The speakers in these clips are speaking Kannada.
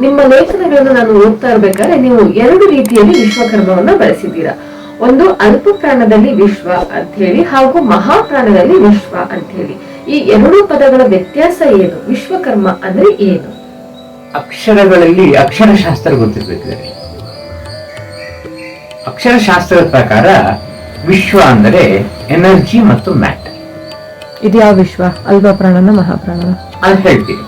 ನಿಮ್ಮ ಲೇಖನಗಳನ್ನು ನಾನು ಓದ್ತಾ ಇರ್ಬೇಕಾದ್ರೆ ನೀವು ಎರಡು ರೀತಿಯಲ್ಲಿ ವಿಶ್ವಕರ್ಮವನ್ನು ಬಳಸಿದ್ದೀರಾ. ಒಂದು ಅಲ್ಪ ಪ್ರಾಣದಲ್ಲಿ ವಿಶ್ವ ಅಂತ ಹೇಳಿ ಹಾಗೂ ಮಹಾಪ್ರಾಣದಲ್ಲಿ ವಿಶ್ವ ಅಂತ ಹೇಳಿ. ಈ ಎರಡು ಪದಗಳ ವ್ಯತ್ಯಾಸ ಏನು? ವಿಶ್ವಕರ್ಮ ಅಂದ್ರೆ ಏನು? ಅಕ್ಷರಗಳಲ್ಲಿ ಅಕ್ಷರಶಾಸ್ತ್ರ ಗೊತ್ತಿರ್ಬೇಕಾದ್ರೆ ಅಕ್ಷರಶಾಸ್ತ್ರದ ಪ್ರಕಾರ ವಿಶ್ವ ಅಂದರೆ ಎನರ್ಜಿ ಮತ್ತು ಮ್ಯಾಟರ್ ಇದು ಯಾವ ವಿಶ್ವ? ಅಲ್ಪ ಪ್ರಾಣನ ಮಹಾಪ್ರಾಣನ? ಅಂತ ಹೇಳ್ತೀನಿ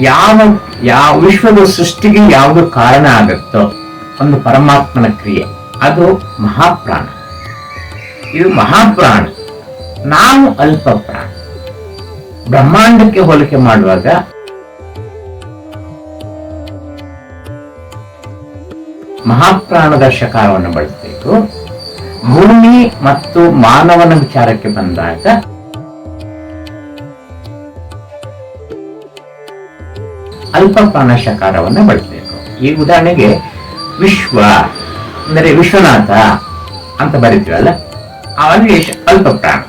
ಯಾವ ಯಾವ ವಿಶ್ವದ ಸೃಷ್ಟಿಗೆ ಯಾವುದು ಕಾರಣ ಆಗುತ್ತೋ ಒಂದು ಪರಮಾತ್ಮನ ಕ್ರಿಯೆ, ಅದು ಮಹಾಪ್ರಾಣ. ಇದು ಮಹಾಪ್ರಾಣ. ನಾವು ಅಲ್ಪ ಪ್ರಾಣ. ಬ್ರಹ್ಮಾಂಡಕ್ಕೆ ಹೋಲಿಕೆ ಮಾಡುವಾಗ ಮಹಾಪ್ರಾಣದ ಶಕಾರವನ್ನು ಬಳಸಬೇಕು. ಭೂಮಿ ಮತ್ತು ಮಾನವನ ವಿಚಾರಕ್ಕೆ ಬಂದಾಗ ಅಲ್ಪ ಪ್ರಾಣ ಶಕಾರವನ್ನು ಬಳಸಬೇಕು. ಈ ಉದಾಹರಣೆಗೆ ವಿಶ್ವ, ಅಂದರೆ ವಿಶ್ವನಾಥ ಅಂತ ಬರೀತೀವಲ್ಲ, ಅವನಿಗೆ ಅಲ್ಪ ಪ್ರಾಣ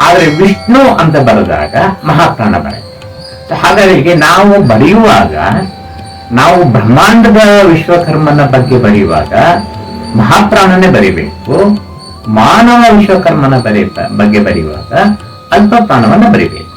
ಆದರೆ ವಿಷ್ಣು ಅಂತ ಬರೆದಾಗ ಮಹಾಪ್ರಾಣ ಬರುತ್ತೆ. ಹಾಗಾಗಿ ನಾವು ಬರೆಯುವಾಗ, ನಾವು ಬ್ರಹ್ಮಾಂಡದ ವಿಶ್ವಕರ್ಮನ ಬಗ್ಗೆ ಬರೆಯುವಾಗ ಮಹಾಪ್ರಾಣನೇ ಬರಿಬೇಕು. ಮಾನವ ವಿಶ್ವಕರ್ಮನ ಬರೀ, ಬಗ್ಗೆ ಬರೆಯುವಾಗ ಅಲ್ಪ ಪ್ರಾಣವನ್ನ ಬರಿಬೇಕು.